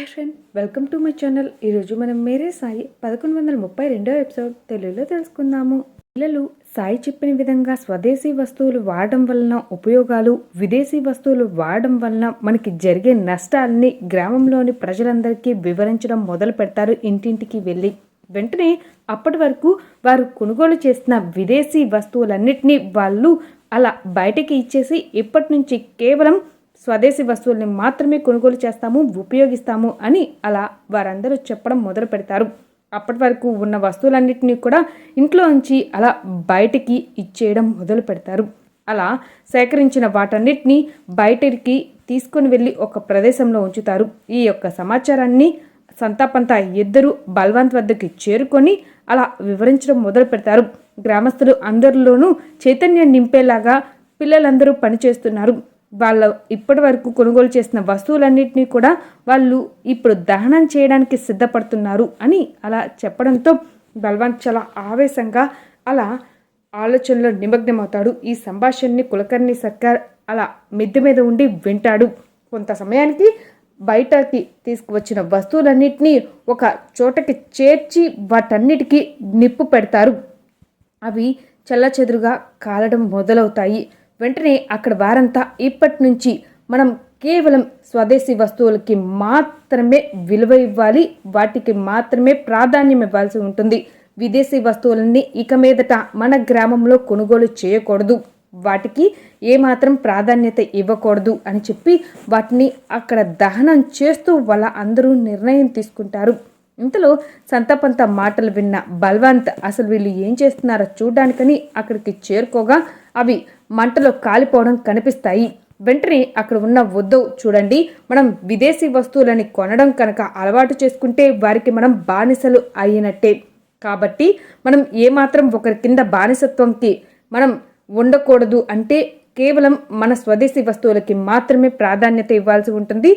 Hi friend welcome to my channel. ఈరోజు మనం మేరే సాయి పదకొండు వందల ముప్పై రెండో ఎపిసోడ్ తెలుగులో తెలుసుకుందాము. పిల్లలు సాయి చెప్పిన విధంగా స్వదేశీ వస్తువులు వాడడం వలన ఉపయోగాలు విదేశీ వస్తువులు వాడడం వలన మనకి జరిగే నష్టాలని గ్రామంలోని ప్రజలందరికీ వివరించడం మొదలు పెడతారు ఇంటింటికి వెళ్ళి. వెంటనే అప్పటి వరకు వారు కొనుగోలు చేసిన విదేశీ వస్తువులన్నింటినీ వాళ్ళు అలా బయటకి ఇచ్చేసి ఇప్పటి నుంచి కేవలం స్వదేశీ వస్తువుల్ని మాత్రమే కొనుగోలు చేస్తాము ఉపయోగిస్తాము అని అలా వారందరూ చెప్పడం మొదలు పెడతారు. అప్పటి వరకు ఉన్న వస్తువులన్నింటినీ కూడా ఇంట్లో ఉంచి అలా బయటికి ఇచ్చేయడం మొదలు పెడతారు. అలా సేకరించిన వాటన్నిటినీ బయటికి తీసుకొని వెళ్ళి ఒక ప్రదేశంలో ఉంచుతారు. ఈ యొక్క సమాచారాన్ని సంతాపంతా ఇద్దరు బల్వంత్ వద్దకి చేరుకొని అలా వివరించడం మొదలు పెడతారు. గ్రామస్తులు అందరిలోనూ చైతన్యం నింపేలాగా పిల్లలందరూ పనిచేస్తున్నారు. వాళ్ళ ఇప్పటి వరకు కొనుగోలు చేసిన వస్తువులన్నింటినీ కూడా వాళ్ళు ఇప్పుడు దహనం చేయడానికి సిద్ధపడుతున్నారు అని అలా చెప్పడంతో బల్వంత్ చాలా ఆవేశంగా అలా ఆలోచనలో నిమగ్నమవుతాడు. ఈ సంభాషణని కులకర్ణి సర్కార్ అలా మిద్దె మీద ఉండి వింటాడు. కొంత సమయానికి బయటకి తీసుకువచ్చిన వస్తువులన్నింటినీ ఒక చోటకి చేర్చి వాటన్నిటికీ నిప్పు పెడతారు. అవి చెల్లచెదురుగా కాలడం మొదలవుతాయి. వెంటనే అక్కడ వారంతా ఇప్పటి నుంచి మనం కేవలం స్వదేశీ వస్తువులకి మాత్రమే విలువ ఇవ్వాలి వాటికి మాత్రమే ప్రాధాన్యం ఇవ్వాల్సి ఉంటుంది. విదేశీ వస్తువులన్నీ ఇక మీదట మన గ్రామంలో కొనుగోలు చేయకూడదు. వాటికి ఏమాత్రం ప్రాధాన్యత ఇవ్వకూడదు అని చెప్పి వాటిని అక్కడ దహనం చేస్తూ వాళ్ళ అందరూ నిర్ణయం తీసుకుంటారు. ఇంతలో సంతపంత మాటలు విన్న బల్వంత్ అసలు వీళ్ళు ఏం చేస్తున్నారో చూడడానికని అక్కడికి చేరుకోగా అవి మంటలో కాలిపోవడం కనిపిస్తాయి. వెంటనే అక్కడ ఉన్న ఉద్దవ్ చూడండి. మనం విదేశీ వస్తువులని కొనడం కనుక అలవాటు చేసుకుంటే వారికి మనం బానిసలు అయినట్టే. కాబట్టి మనం ఏమాత్రం ఒకరి కింద బానిసత్వంకి మనం ఉండకూడదు అంటే కేవలం మన స్వదేశీ వస్తువులకి మాత్రమే ప్రాధాన్యత ఇవ్వాల్సి ఉంటుంది.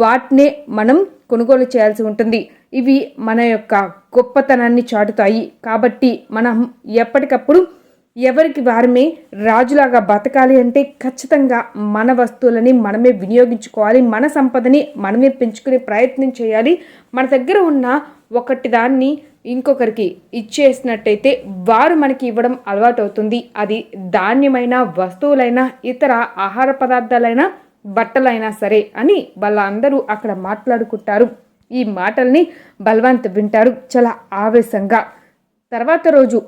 వాటినే మనం కొనుగోలు చేయాల్సి ఉంటుంది. ఇవి మన యొక్క గొప్పతనాన్ని చాటుతాయి. కాబట్టి మనం ఎప్పటికప్పుడు ఎవరికి వారమే రాజులాగా బతకాలి అంటే ఖచ్చితంగా మన వస్తువులని మనమే వినియోగించుకోవాలి మన సంపదని మనమే పెంచుకునే ప్రయత్నం చేయాలి. మన దగ్గర ఉన్న ఒకటి దాన్ని ఇంకొకరికి ఇచ్చేసినట్టయితే వారు మనకి ఇవ్వడం అలవాటు అవుతుంది అది ధాన్యమైన వస్తువులైనా ఇతర ఆహార పదార్థాలైనా బట్టలైనా సరే అని వాళ్ళందరూ అక్కడ మాట్లాడుకుంటారు. ఈ మాటల్ని బల్వంత్ వింటారు. చాలా ఆవేశంగా. తర్వాత రోజు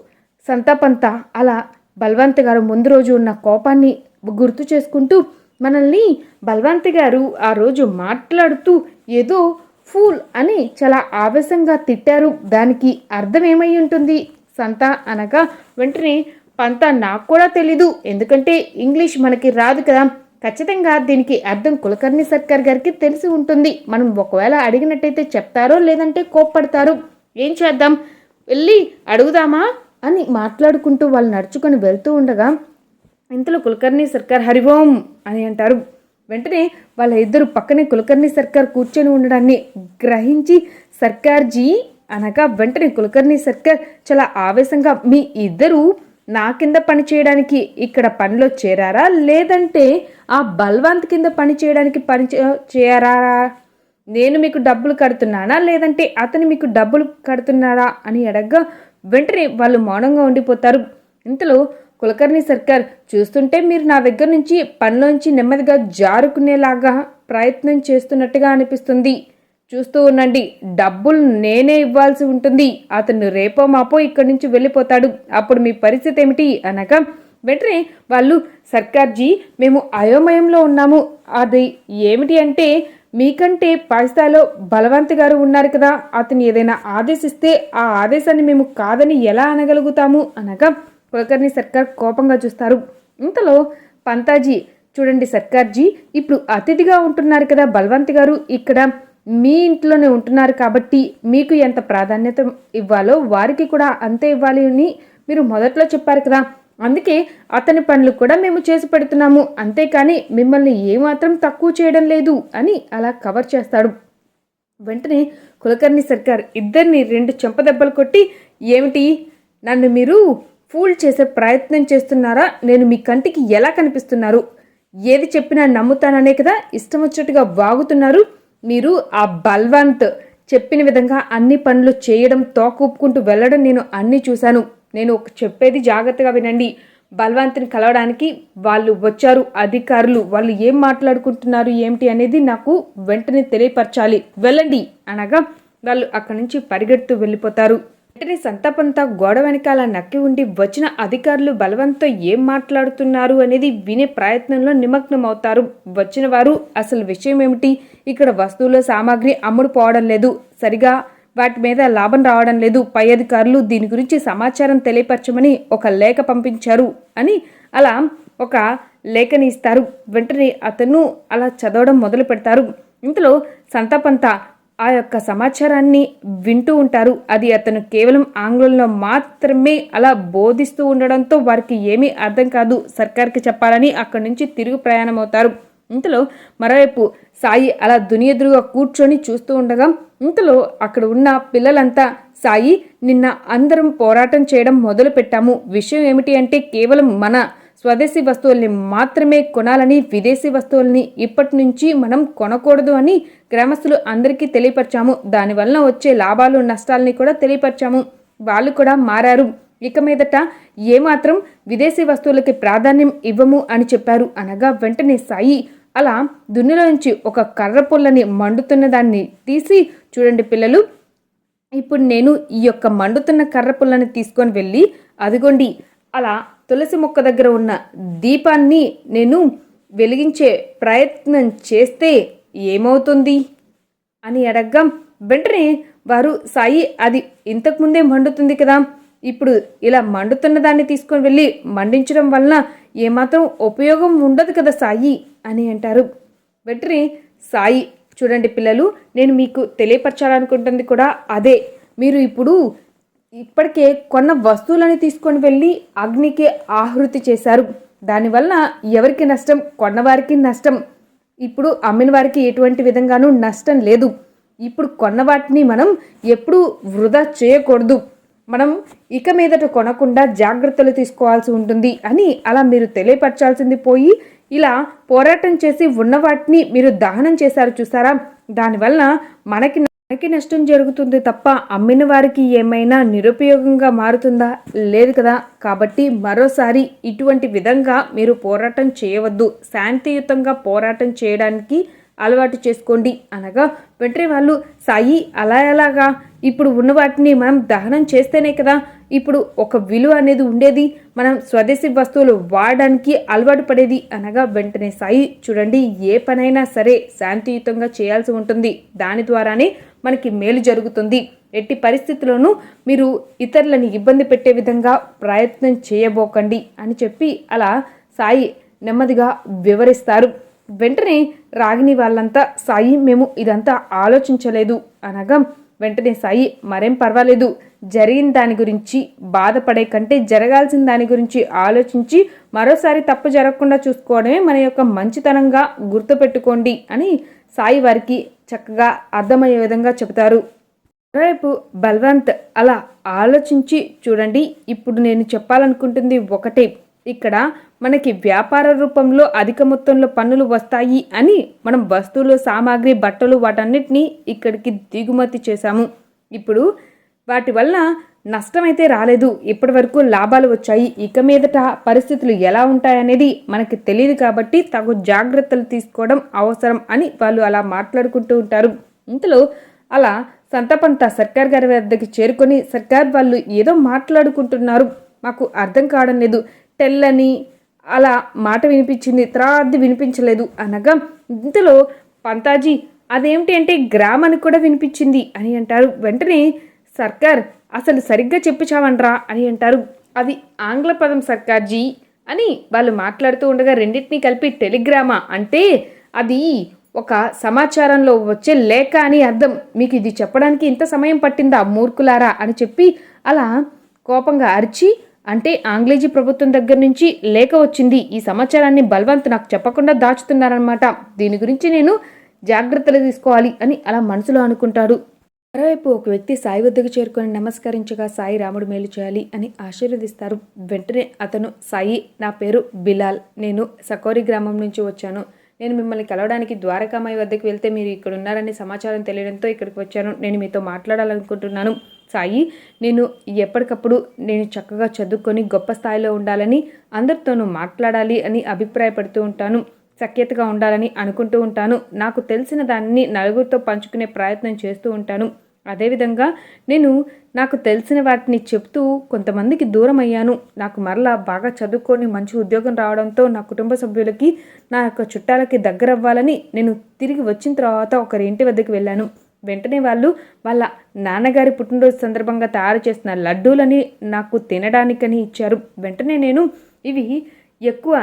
సంతాపంతా అలా బల్వంత్ గారు ముందు రోజు ఉన్న కోపాన్ని గుర్తు చేసుకుంటూ మనల్ని బల్వంత్ గారు ఆ రోజు మాట్లాడుతూ ఏదో ఫూల్ అని చాలా ఆవేశంగా తిట్టారు. దానికి అర్థం ఏమై ఉంటుంది? సంత అనగా వెంటనే పంత నాకు కూడా తెలీదు. ఎందుకంటే ఇంగ్లీష్ మనకి రాదు కదా. ఖచ్చితంగా దీనికి అర్థం కులకర్ణి సర్కార్ గారికి తెలిసి ఉంటుంది. మనం ఒకవేళ అడిగినట్టయితే చెప్తారో లేదంటే కోప్పడతారు. ఏం చేద్దాం? వెళ్ళి అడుగుదామా? అని మాట్లాడుకుంటూ వాళ్ళు నడుచుకొని వెళ్తూ ఉండగా ఇంతలో కులకర్ణి సర్కార్ హరివోం అని అంటారు. వెంటనే వాళ్ళ ఇద్దరు పక్కనే కులకర్ణి సర్కార్ కూర్చొని ఉండడాన్ని గ్రహించి సర్కార్జీ అనగా వెంటనే కులకర్ణి సర్కార్ చాలా ఆవేశంగా మీ ఇద్దరు నా కింద పని చేయడానికి ఇక్కడ పనిలో చేరారా? లేదంటే ఆ బల్వంత్ కింద పని చేయడానికి పని చేరారా నేను మీకు డబ్బులు కడుతున్నానా? లేదంటే అతను మీకు డబ్బులు కడుతున్నారా అని అడగగా వెంటనే వాళ్ళు మౌనంగా ఉండిపోతారు. ఇంతలో కులకర్ణి సర్కార్ చూస్తుంటే మీరు నా దగ్గర నుంచి పనిలోంచి నెమ్మదిగా జారుకునేలాగా ప్రయత్నం చేస్తున్నట్టుగా అనిపిస్తుంది. చూస్తూ ఉండండి డబ్బులు నేనే ఇవ్వాల్సి ఉంటుంది. అతను రేపో మాపో ఇక్కడి నుంచి వెళ్ళిపోతాడు. అప్పుడు మీ పరిస్థితి ఏమిటి? అనగా వెంటనే వాళ్ళు సర్కార్జీ మేము అయోమయంలో ఉన్నాము. అది ఏమిటి అంటే మీకంటే పాకిస్తాన్లో బలవంత్ గారు ఉన్నారు కదా అతను ఏదైనా ఆదేశిస్తే ఆ ఆదేశాన్ని మేము కాదని ఎలా అనగలుగుతాము అనగా కులకర్ణి సర్కార్ కోపంగా చూస్తారు. ఇంతలో పంతాజీ చూడండి సర్కార్జీ ఇప్పుడు అతిథిగా ఉంటున్నారు కదా బల్వంత్ గారు ఇక్కడ మీ ఇంట్లోనే ఉంటున్నారు కాబట్టి మీకు ఎంత ప్రాధాన్యత ఇవ్వాలో వారికి కూడా అంతే ఇవ్వాలి అని మీరు మొదట్లో చెప్పారు కదా అందుకే అతని పనులు కూడా మేము చేసి పెడుతున్నాము. అంతేకాని మిమ్మల్ని ఏమాత్రం తక్కువ చేయడం లేదు అని అలా కవర్ చేస్తాడు. వెంటనే కులకర్ణి సర్కార్ ఇద్దరిని రెండు చెంపదెబ్బలు కొట్టి ఏమిటి? నన్ను మీరు ఫూల్ చేసే ప్రయత్నం చేస్తున్నారా? నేను మీ కంటికి ఎలా కనిపిస్తున్నారు? ఏది చెప్పినా నమ్ముతాననే కదా ఇష్టం వచ్చినట్టుగా వాగుతున్నారు? మీరు ఆ బల్వంత్ చెప్పిన విధంగా అన్ని పనులు చేయడం తోకూపుకుంటూ వెళ్ళడం నేను అన్నీ చూశాను. నేను ఒక చెప్పేది జాగ్రత్తగా వినండి. బలవంతుని కలవడానికి వాళ్ళు వచ్చారు. అధికారులు వాళ్ళు ఏం మాట్లాడుకుంటున్నారు ఏమిటి అనేది నాకు వెంటనే తెలియపరచాలి. వెళ్ళండి అనగా వాళ్ళు అక్కడి నుంచి పరిగెడుతూ వెళ్ళిపోతారు. వెంటనే సంతాపంతా గోడ వెనకాల నక్కి ఉండి వచ్చిన అధికారులు బలవంతో ఏం మాట్లాడుతున్నారు అనేది వినే ప్రయత్నంలో నిమగ్నం అవుతారు వచ్చిన వారు అసలు విషయం ఏమిటి? ఇక్కడ వస్తువుల సామాగ్రి అమ్ముడు పోవడం లేదు. సరిగా వాటి మీద లాభం రావడం లేదు. పై అధికారులు దీని గురించి సమాచారం తెలియపరచమని ఒక లేఖ పంపించారు అని అలా ఒక లేఖని ఇస్తారు. వెంటనే అతను అలా చదవడం మొదలు పెడతారు. ఇంతలో సంతాపంతా ఆ యొక్క సమాచారాన్ని వింటూ ఉంటారు. అది అతను కేవలం ఆంగ్లంలో మాత్రమే అలా బోధిస్తూ ఉండడంతో వారికి ఏమీ అర్థం కాదు. సర్కార్కి చెప్పాలని అక్కడి నుంచి తిరుగు ప్రయాణం అవుతారు ఇంతలో మరోవైపు సాయి అలా దునియెదురుగా కూర్చొని చూస్తూ ఉండగా ఇంతలో అక్కడ ఉన్న పిల్లలంతా సాయి నిన్న అందరం పోరాటం చేయడం మొదలు పెట్టాము. విషయం ఏమిటి అంటే కేవలం మన స్వదేశీ వస్తువుల్ని మాత్రమే కొనాలని విదేశీ వస్తువుల్ని ఇప్పటి నుంచి మనం కొనకూడదు అని గ్రామస్తులు అందరికీ తెలియపరిచాము. దానివల్ల వచ్చే లాభాలు నష్టాలని కూడా తెలియపరిచాము. వాళ్ళు కూడా మారారు. ఇక మీదట ఏమాత్రం విదేశీ వస్తువులకి ప్రాధాన్యం ఇవ్వము అని చెప్పారు. అనగా వెంటనే సాయి అలా దున్నులో నుంచి ఒక కర్ర పుల్లని మండుతున్న దాన్ని తీసి చూడండి పిల్లలు ఇప్పుడు నేను ఈ యొక్క మండుతున్న కర్ర పుల్లని తీసుకొని వెళ్ళి అదిగోండి. అలా తులసి మొక్క దగ్గర ఉన్న దీపాన్ని నేను వెలిగించే ప్రయత్నం చేస్తే ఏమవుతుంది? అని అడగ్గా వెంటనే వారు సాయి అది ఇంతకుముందే మండుతుంది కదా ఇప్పుడు ఇలా మండుతున్న దాన్ని తీసుకొని వెళ్ళి మండించడం వలన ఏమాత్రం ఉపయోగం ఉండదు కదా సాయి అని అంటారు. వెంటనే సాయి చూడండి పిల్లలు నేను మీకు తెలియపరచాలనుకుంటుంది కూడా అదే. మీరు ఇప్పుడు ఇప్పటికే కొన్న వస్తువులని తీసుకొని వెళ్ళి అగ్నికి ఆహృతి చేశారు. దానివల్ల ఎవరికి నష్టం? కొన్నవారికి నష్టం. ఇప్పుడు అమ్మిన వారికి ఎటువంటి విధంగానూ నష్టం లేదు. ఇప్పుడు కొన్న వాటిని మనం ఎప్పుడూ వృధా చేయకూడదు. మనం ఇక మీదట కొనకుండా జాగ్రత్తలు తీసుకోవాల్సి ఉంటుంది అని అలా మీరు తెలియపరచాల్సింది పోయి ఇలా పోరాటం చేసి ఉన్న వాటిని మీరు దహనం చేశారు చూసారా? దానివల్ల మనకి మనకి నష్టం జరుగుతుంది తప్ప అమ్మిన వారికి ఏమైనా నిరుపయోగంగా మారుతుందా? లేదు కదా. కాబట్టి మరోసారి ఇటువంటి విధంగా మీరు పోరాటం చేయవద్దు. శాంతియుతంగా పోరాటం చేయడానికి అలవాటు చేసుకోండి. అనగా వెంటనే వాళ్ళు సాయి అలా ఎలాగా? ఇప్పుడు ఉన్న వాటిని మనం దహనం చేస్తేనే కదా ఇప్పుడు ఒక విలువ అనేది ఉండేది. మనం స్వదేశీ వస్తువులు వాడడానికి అలవాటు పడేది. అనగా వెంటనే సాయి చూడండి ఏ పనైనా సరే శాంతియుతంగా చేయాల్సి ఉంటుంది. దాని ద్వారానే మనకి మేలు జరుగుతుంది. ఎట్టి పరిస్థితుల్లోనూ మీరు ఇతరులని ఇబ్బంది పెట్టే విధంగా ప్రయత్నం చేయబోకండి అని చెప్పి అలా సాయి నెమ్మదిగా వివరిస్తారు. వెంటనే రాగిని వాళ్ళంతా సాయి మేము ఇదంతా ఆలోచించలేదు అనగా వెంటనే సాయి మరేం పర్వాలేదు. జరిగిన దాని గురించి బాధపడే కంటే జరగాల్సిన దాని గురించి ఆలోచించి మరోసారి తప్పు జరగకుండా చూసుకోవడమే మన యొక్క మంచితనంగా గుర్తుపెట్టుకోండి అని సాయి వారికి చక్కగా అర్థమయ్యే విధంగా చెబుతారు. రేపు బల్వంత్ అలా ఆలోచించి చూడండి ఇప్పుడు నేను చెప్పాలనుకుంటుంది ఒకటే. ఇక్కడ మనకి వ్యాపార రూపంలో అధిక మొత్తంలో పన్నులు వస్తాయి అని మనం వస్తువులు సామాగ్రి బట్టలు వాటన్నిటినీ ఇక్కడికి దిగుమతి చేశాము. ఇప్పుడు వాటి వల్ల నష్టమైతే రాలేదు. ఇప్పటి వరకు లాభాలు వచ్చాయి. ఇక మీదట పరిస్థితులు ఎలా ఉంటాయనేది మనకి తెలియదు కాబట్టి తగు జాగ్రత్తలు తీసుకోవడం అవసరం అని వాళ్ళు అలా మాట్లాడుకుంటూ ఉంటారు. ఇంతలో అలా సంతపంత సర్కార్ గారి వద్దకి చేరుకొని సర్కార్ వాళ్ళు ఏదో మాట్లాడుకుంటున్నారు. మాకు అర్థం కావడం లేదు. తెల్లని. అలా మాట వినిపించింది. త్రాది వినిపించలేదు. అనగా ఇంతలో పంతాజీ అదేమిటి అంటే గ్రామానికి కూడా వినిపించింది అని అంటారు. వెంటనే సర్కార్ అసలు సరిగ్గా చెప్పుచావండ్రా అని అంటారు. అది ఆంగ్ల పదం సర్కార్జీ అని వాళ్ళు మాట్లాడుతూ ఉండగా రెండింటినీ కలిపి టెలిగ్రామా? అంటే అది ఒక సమాచారంలో వచ్చే లేఖ అని అర్థం. మీకు ఇది చెప్పడానికి ఇంత సమయం పట్టిందా మూర్ఖులారా? అని చెప్పి అలా కోపంగా అరిచి అంటే ఆంగ్లేజీ ప్రభుత్వం దగ్గర నుంచి లేఖ వచ్చింది. ఈ సమాచారాన్ని బల్వంత్ నాకు చెప్పకుండా దాచుతున్నారనమాట దీని గురించి నేను జాగ్రత్తలు తీసుకోవాలి అని అలా మనసులో అనుకుంటాడు. మరోవైపు ఒక వ్యక్తి సాయి వద్దకు చేరుకొని నమస్కరించగా సాయి రాముడు మేలు చేయాలి అని ఆశీర్వదిస్తారు. వెంటనే అతను సాయి నా పేరు బిలాల్. నేను సకోరి గ్రామం నుంచి వచ్చాను. నేను మిమ్మల్ని కలవడానికి ద్వారకామాయి వద్దకు వెళ్తే మీరు ఇక్కడ ఉన్నారని సమాచారం తెలియడంతో ఇక్కడికి వచ్చాను. నేను మీతో మాట్లాడాలనుకుంటున్నాను. సాయి నేను ఎప్పటికప్పుడు నేను చక్కగా చదువుకొని గొప్ప స్థాయిలో ఉండాలని అందరితోనూ మాట్లాడాలి అని అభిప్రాయపడుతూ ఉంటాను. సఖ్యతగా ఉండాలని అనుకుంటూ ఉంటాను. నాకు తెలిసిన దాన్ని నలుగురితో పంచుకునే ప్రయత్నం చేస్తూ ఉంటాను. అదేవిధంగా నేను నాకు తెలిసిన వాటిని చెప్తూ కొంతమందికి దూరం అయ్యాను. నాకు మరలా బాగా చదువుకొని మంచి ఉద్యోగం రావడంతో నా కుటుంబ సభ్యులకి నా యొక్క చుట్టాలకి దగ్గర అవ్వాలని నేను తిరిగి వచ్చిన తర్వాత ఒకరి ఇంటి వద్దకు వెళ్ళాను. వెంటనే వాళ్ళు వాళ్ళ నాన్నగారి పుట్టినరోజు సందర్భంగా తయారు చేసిన లడ్డూలని నాకు తినడానికని ఇచ్చారు. వెంటనే నేను ఇవి ఎక్కువ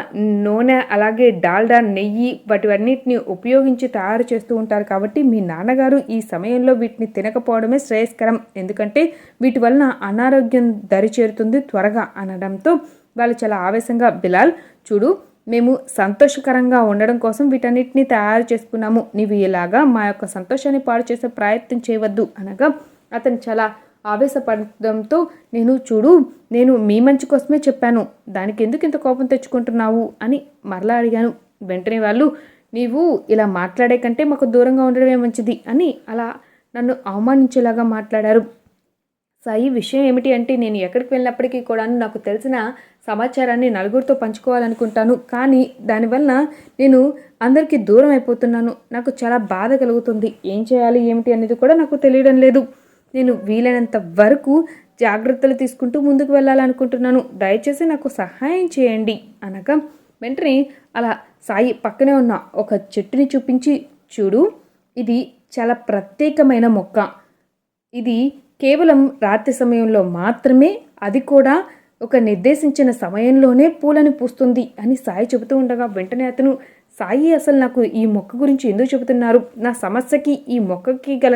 నూనె అలాగే డాల్డా నెయ్యి వాటివన్నిటిని ఉపయోగించి తయారు చేస్తూ ఉంటారు. కాబట్టి మీ నాన్నగారు ఈ సమయంలో వీటిని తినకపోవడమే శ్రేయస్కరం. ఎందుకంటే వీటి వలన అనారోగ్యం దరి చేరుతుంది త్వరగా అనడంతో వాళ్ళు చాలా ఆవేశంగా బిలాల్ చూడు మేము సంతోషకరంగా ఉండడం కోసం వీటన్నిటిని తయారు చేసుకున్నాము. నీవు ఇలాగా మా యొక్క సంతోషాన్ని పాడు చేసే ప్రయత్నం చేయవద్దు అనగా అతను చాలా ఆవేశపడడంతో నేను చూడు నేను మీ మంచి కోసమే చెప్పాను. దానికి ఎందుకు ఇంత కోపం తెచ్చుకుంటున్నావు? అని మరలా అడిగాను. వెంటనే వాళ్ళు నీవు ఇలా మాట్లాడే కంటే మాకు దూరంగా ఉండడమే మంచిది అని అలా నన్ను అవమానించేలాగా మాట్లాడారు. సాయి విషయం ఏమిటి అంటే నేను ఎక్కడికి వెళ్ళినప్పటికీ కూడా నాకు తెలిసిన సమాచారాన్ని నలుగురితో పంచుకోవాలనుకుంటాను. కానీ దానివల్ల నేను అందరికీ దూరం అయిపోతున్నాను. నాకు చాలా బాధ కలుగుతుంది. ఏం చేయాలి ఏమిటి అనేది కూడా నాకు తెలియడం లేదు. నేను వీలైనంత వరకు జాగ్రత్తలు తీసుకుంటూ ముందుకు వెళ్ళాలనుకుంటున్నాను. దయచేసి నాకు సహాయం చేయండి. అనగా వెంటనే అలా సాయి పక్కనే ఉన్న ఒక చెట్టుని చూపించి చూడు ఇది చాలా ప్రత్యేకమైన మొక్క. ఇది కేవలం రాత్రి సమయంలో మాత్రమే అది కూడా ఒక నిర్దేశించిన సమయంలోనే పూలను పూస్తుంది అని సాయి చెబుతూ ఉండగా వెంటనే అతను సాయి అసలు నాకు ఈ మొక్క గురించి ఎందుకు చెబుతున్నారు? నా సమస్యకి ఈ మొక్కకి గల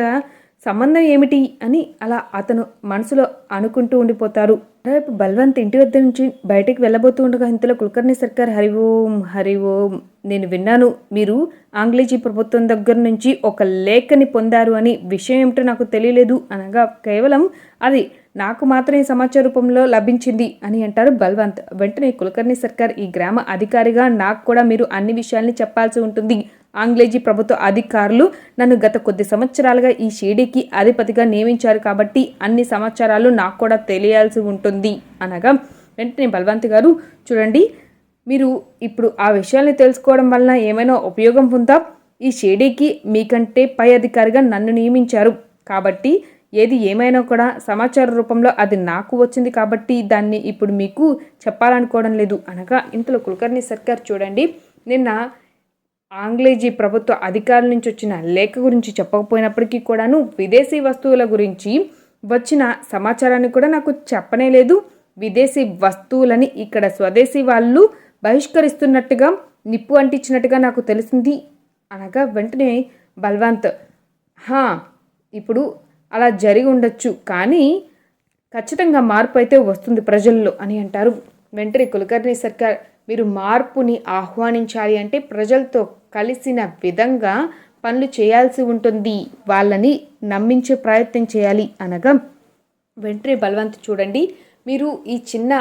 సంబంధం ఏమిటి? అని అలా అతను మనసులో అనుకుంటూ ఉండిపోతారు రేపు బల్వంత్ ఇంటి వద్ద నుంచి బయటికి వెళ్ళబోతూ ఉండగా ఇంతలో కులకర్ణి సర్కార్ హరి ఓం హరి ఓం నేను విన్నాను. మీరు ఆంగ్లేజీ ప్రభుత్వం దగ్గర నుంచి ఒక లేఖని పొందారు అని విషయం ఏమిటో నాకు తెలియలేదు అనగా కేవలం అది నాకు మాత్రం ఈ సమాచార రూపంలో లభించింది అని అంటారు బల్వంత్. వెంటనే కులకర్ణి సర్కార్ ఈ గ్రామ అధికారిగా నాకు కూడా మీరు అన్ని విషయాల్ని చెప్పాల్సి ఉంటుంది. ఆంగ్లేజీ ప్రభుత్వ అధికారులు నన్ను గత కొద్ది సంవత్సరాలుగా ఈ షేడీకి అధిపతిగా నియమించారు కాబట్టి అన్ని సమాచారాలు నాకు కూడా తెలియాల్సి ఉంటుంది అనగా వెంటనే బల్వంత్ గారు చూడండి మీరు ఇప్పుడు ఆ విషయాల్ని తెలుసుకోవడం వలన ఏమైనా ఉపయోగం ఉందా? ఈ షేడీకి మీకంటే పై అధికారిగా నన్ను నియమించారు కాబట్టి ఏది ఏమైనా కూడా సమాచార రూపంలో అది నాకు వచ్చింది కాబట్టి దాన్ని ఇప్పుడు మీకు చెప్పాలనుకోవడం లేదు అనగా ఇంతలో కులకర్ణి సర్కార్ చూడండి. నిన్న ఆంగ్లేజీ ప్రభుత్వ అధికారుల నుంచి వచ్చిన లేఖ గురించి చెప్పకపోయినప్పటికీ కూడాను విదేశీ వస్తువుల గురించి వచ్చిన సమాచారాన్ని కూడా నాకు చెప్పనే లేదు. విదేశీ వస్తువులని ఇక్కడ స్వదేశీ వాళ్ళు బహిష్కరిస్తున్నట్టుగా నిప్పు అంటించినట్టుగా నాకు తెలిసింది అనగా వెంటనే బల్వంత్ హా ఇప్పుడు అలా జరిగి ఉండొచ్చు. కానీ ఖచ్చితంగా మార్పు అయితే వస్తుంది ప్రజల్లో అని అంటారు. వెంటనే కులకర్ణి సర్కార్ మీరు మార్పుని ఆహ్వానించాలి అంటే ప్రజలతో కలిసిన విధంగా పనులు చేయాల్సి ఉంటుంది. వాళ్ళని నమ్మించే ప్రయత్నం చేయాలి అనగా వెంట్రే బలవంత్ చూడండి. మీరు ఈ చిన్న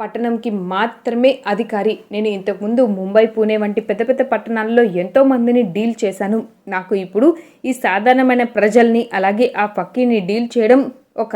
పట్టణంకి మాత్రమే అధికారి. నేను ఇంతకుముందు ముంబై పూణే వంటి పెద్ద పెద్ద పట్టణాల్లో ఎంతో మందిని డీల్ చేశాను. నాకు ఇప్పుడు ఈ సాధారణమైన ప్రజల్ని అలాగే ఆ పక్కీని డీల్ చేయడం ఒక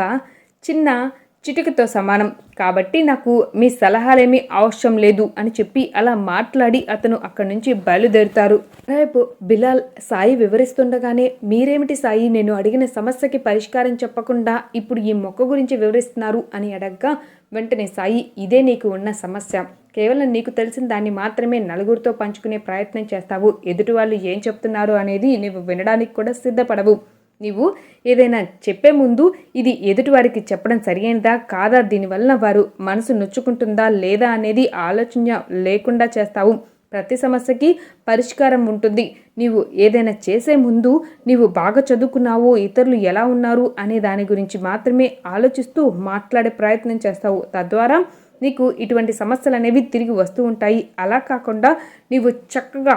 చిన్న చిటికతో సమానం. కాబట్టి నాకు మీ సలహాలేమీ అవసరం లేదు అని చెప్పి అలా మాట్లాడి అతను అక్కడి నుంచి బయలుదేరుతారు. రేపు బిలాల్ సాయి వివరిస్తుండగానే మీరేమిటి సాయి? నేను అడిగిన సమస్యకి పరిష్కారం చెప్పకుండా ఇప్పుడు ఈ మొక్క గురించి వివరిస్తున్నారు అని అడగ్గా వెంటనే సాయి ఇదే నీకు ఉన్న సమస్య. కేవలం నీకు తెలిసిన దాన్ని మాత్రమే నలుగురితో పంచుకునే ప్రయత్నం చేస్తావు. ఎదుటి వాళ్ళు ఏం చెప్తున్నారు అనేది నువ్వు వినడానికి కూడా సిద్ధపడవు. నీవు ఏదైనా చెప్పే ముందు ఇది ఎదుటివారికి చెప్పడం సరియైనదా? కాదా? దీనివల్ల వారు మనసు నొచ్చుకుంటుందా లేదా అనేది ఆలోచన లేకుండా చేస్తావు. ప్రతి సమస్యకి పరిష్కారం ఉంటుంది. నీవు ఏదైనా చేసే ముందు నీవు బాగా చదువుకున్నావు ఇతరులు ఎలా ఉన్నారు అనే దాని గురించి మాత్రమే ఆలోచిస్తూ మాట్లాడే ప్రయత్నం చేస్తావు. తద్వారా నీకు ఇటువంటి సమస్యలు అనేవి తిరిగి వస్తూ ఉంటాయి. అలా కాకుండా నీవు చక్కగా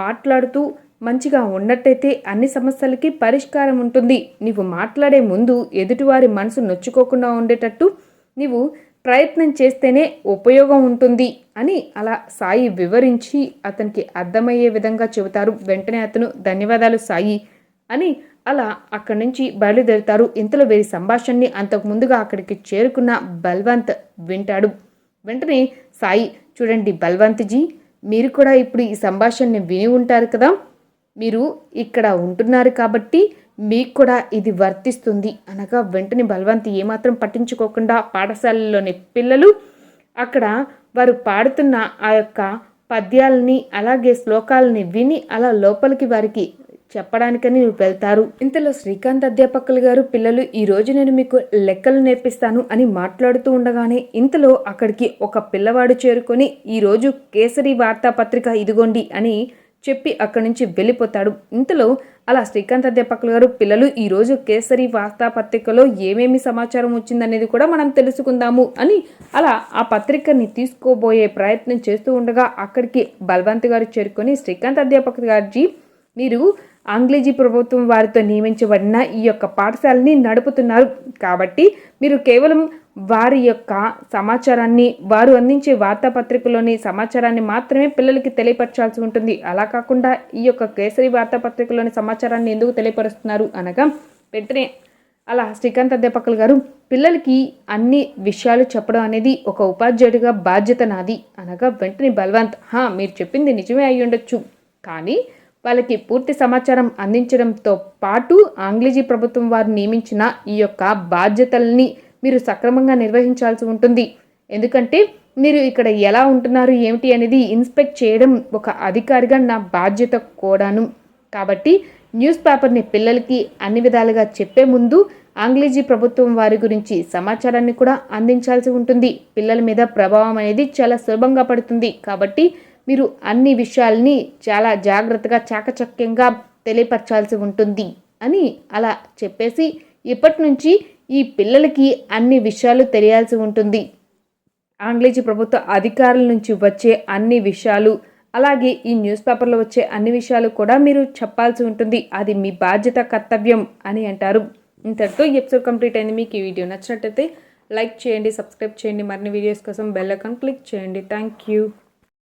మాట్లాడుతూ మంచిగా ఉన్నట్టయితే అన్ని సమస్యలకి పరిష్కారం ఉంటుంది. నీవు మాట్లాడే ముందు ఎదుటివారి మనసు నొచ్చుకోకుండా ఉండేటట్టు నీవు ప్రయత్నం చేస్తేనే ఉపయోగం ఉంటుంది అని అలా సాయి వివరించి అతనికి అర్థమయ్యే విధంగా చెబుతారు. వెంటనే అతను ధన్యవాదాలు సాయి అని అలా అక్కడి నుంచి బయలుదేరుతారు. ఇంతలో వీరి సంభాషణని అంతకు ముందుగా అక్కడికి చేరుకున్న బల్వంత్ వింటాడు. వెంటనే సాయి చూడండి బల్వంత్జీ మీరు కూడా ఇప్పుడు ఈ సంభాషణని విని ఉంటారు కదా? మీరు ఇక్కడ ఉంటున్నారు కాబట్టి మీకు కూడా ఇది వర్తిస్తుంది. అనగా వెంటనే బలవంతి ఏమాత్రం పట్టించుకోకుండా పాఠశాలలోని పిల్లలు అక్కడ వారు పాడుతున్న ఆ యొక్క పద్యాలని అలాగే శ్లోకాలని విని అలా లోపలికి వారికి చెప్పడానికని వెళ్తారు. ఇంతలో శ్రీకాంత్ అధ్యాపకులు గారు పిల్లలు ఈ రోజు నేను మీకు లెక్కలు నేర్పిస్తాను అని మాట్లాడుతూ ఉండగానే ఇంతలో అక్కడికి ఒక పిల్లవాడు చేరుకొని ఈరోజు కేసరి వార్తాపత్రిక ఇదిగోండి అని చెప్పి అక్కడి నుంచి వెళ్ళిపోతాడు. ఇంతలో అలా శ్రీకాంత్ అధ్యాపకులు గారు పిల్లలు ఈరోజు కేసరి వార్తాపత్రికలో ఏమేమి సమాచారం వచ్చిందనేది కూడా మనం తెలుసుకుందాము అని అలా ఆ పత్రికని తీసుకోబోయే ప్రయత్నం చేస్తూ ఉండగా అక్కడికి బల్వంత్ గారు చేరుకొని శ్రీకాంత్ అధ్యాపక గారి మీరు ఆంగ్లేజీ ప్రభుత్వం వారితో నియమించబడిన ఈ యొక్క పాఠశాలని నడుపుతున్నారు. కాబట్టి మీరు కేవలం వారి యొక్క సమాచారాన్ని వారు అందించే వార్తాపత్రికలోని సమాచారాన్ని మాత్రమే పిల్లలకి తెలియపరచాల్సి ఉంటుంది. అలా కాకుండా ఈ యొక్క కేసరి వార్తాపత్రికలోని సమాచారాన్ని ఎందుకు తెలియపరుస్తున్నారు అనగా వెంటనే అలా శ్రీకాంత్ అధ్యాపకులు గారు పిల్లలకి అన్ని విషయాలు చెప్పడం అనేది ఒక ఉపాధ్యాయుడిగా బాధ్యత నాది అనగా వెంటనే బల్వంత్ హా మీరు చెప్పింది నిజమే అయి ఉండొచ్చు. కానీ వాళ్ళకి పూర్తి సమాచారం అందించడంతో పాటు ఆంగ్లేజీ ప్రభుత్వం వారు నియమించిన ఈ యొక్క బాధ్యతల్ని మీరు సక్రమంగా నిర్వహించాల్సి ఉంటుంది. ఎందుకంటే మీరు ఇక్కడ ఎలా ఉంటున్నారు ఏమిటి అనేది ఇన్స్పెక్ట్ చేయడం ఒక అధికారిగా నా బాధ్యత కూడాను. కాబట్టి న్యూస్ పేపర్ని పిల్లలకి అన్ని విధాలుగా చెప్పే ముందు ఆంగ్లేజీ ప్రభుత్వం వారి గురించి సమాచారాన్ని కూడా అందించాల్సి ఉంటుంది. పిల్లల మీద ప్రభావం అనేది చాలా సులభంగా పడుతుంది. కాబట్టి మీరు అన్ని విషయాల్ని చాలా జాగ్రత్తగా చాకచక్యంగా తెలియపరచాల్సి ఉంటుంది అని అలా చెప్పేసి ఇప్పటి నుంచి ఈ పిల్లలకి అన్ని విషయాలు తెలియాల్సి ఉంటుంది. ఆంగ్లేజీ ప్రభుత్వ అధికారుల నుంచి వచ్చే అన్ని విషయాలు అలాగే ఈ న్యూస్ పేపర్లో వచ్చే అన్ని విషయాలు కూడా మీరు చెప్పాల్సి ఉంటుంది. అది మీ బాధ్యత కర్తవ్యం అని అంటారు. ఇంతటితో ఈ ఎపిసోడ్ కంప్లీట్ అయింది. మీకు ఈ వీడియో నచ్చినట్టయితే లైక్ చేయండి సబ్స్క్రైబ్ చేయండి. మరిన్ని వీడియోస్ కోసం బెల్ ఐకాన్ క్లిక్ చేయండి. Thank you.